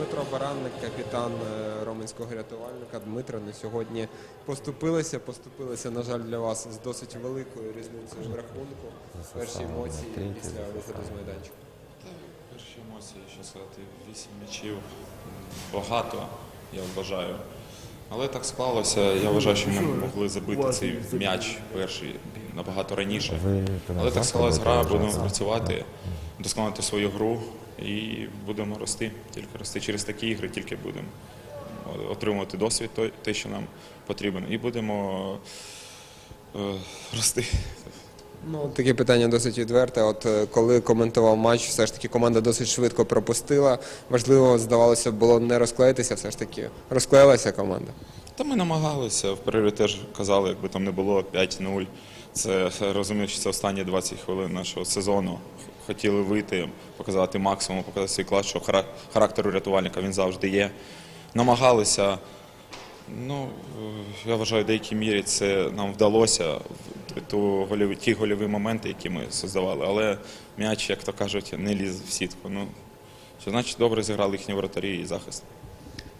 Дмитро Баранник, капітан е, Роменського рятувальника. Дмитро, на сьогодні поступилися, поступилися, на жаль, для вас з досить великою різницею в рахунку. Перші емоції після виходу з майданчика. Перші емоції, що сказати, вісім м'ячів багато, я вважаю. Але так склалося. Я вважаю, що ми могли забити цей м'яч перший набагато раніше. Але так склалась гра, будемо працювати, досконалити свою гру і будемо рости. Тільки рости через такі ігри, тільки будемо отримувати досвід, те, що нам потрібен, і будемо е, рости. Ну, таке питання досить відверте. От е, коли коментував матч, все ж таки команда досить швидко пропустила. Важливо, здавалося, було не розклеїтися, все ж таки розклеїлася команда. Та ми намагалися, в перерві теж казали, якби там не було 5-0. Це розумію, що це останні 20 хвилин нашого сезону. Хотіли вийти, показати максимум, показати свій клас, що характер рятувальника він завжди є. Намагалися. Ну, е, я вважаю, в деякій мірі це нам вдалося ту гольові, ті гольові моменти, які ми создавали. Але м'яч, як то кажуть, не ліз в сітку. Ну, що значить добре зіграли їхні воротарі і захист.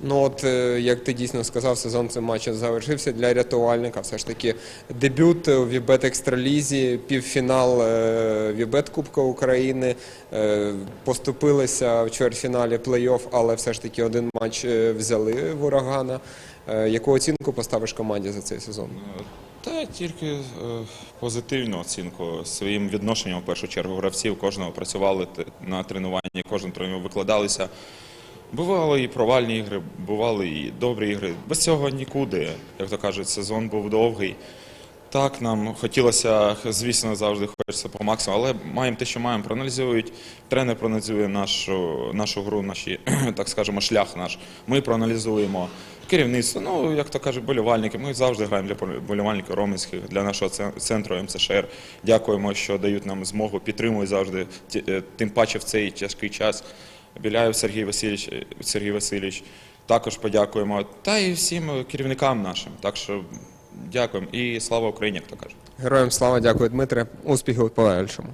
Ну от е, як ти дійсно сказав, сезон цим матчем завершився для рятувальника. Все ж таки дебют у Вібет Екстралізі, півфінал е, Вібет Кубка України. е, Поступилися в чвертьфіналі плей-офф, але все ж таки один матч е, взяли в урагана. Е, Яку оцінку поставиш команді за цей сезон? Та тільки е, позитивну оцінку своїм відношенням в першу чергу гравців кожного працювали на тренуванні, кожен тренував, викладалися. Бували і провальні ігри, бували і добрі ігри. Без цього нікуди, як то кажуть, сезон був довгий. Так, нам хотілося, звісно, завжди хочеться по максимуму, але маємо те, що маємо. Проаналізують, тренер проаналізує нашу, нашу гру, наші, так скажемо, шлях наш. Ми проаналізуємо керівництво. Ну, як то кажуть, болівальники. Ми завжди граємо для болівальників роменських, для нашого центру МЦШР. Дякуємо, що дають нам змогу, підтримують завжди, е, тим паче в цей тяжкий час. Біляєв Сергій Васильович, Сергій Васильович. Також подякуємо. Та і всім керівникам нашим. Так що дякуємо. І слава Україні, як то кажуть. Героям слава, дякую, Дмитре. Успіхів у подальшому.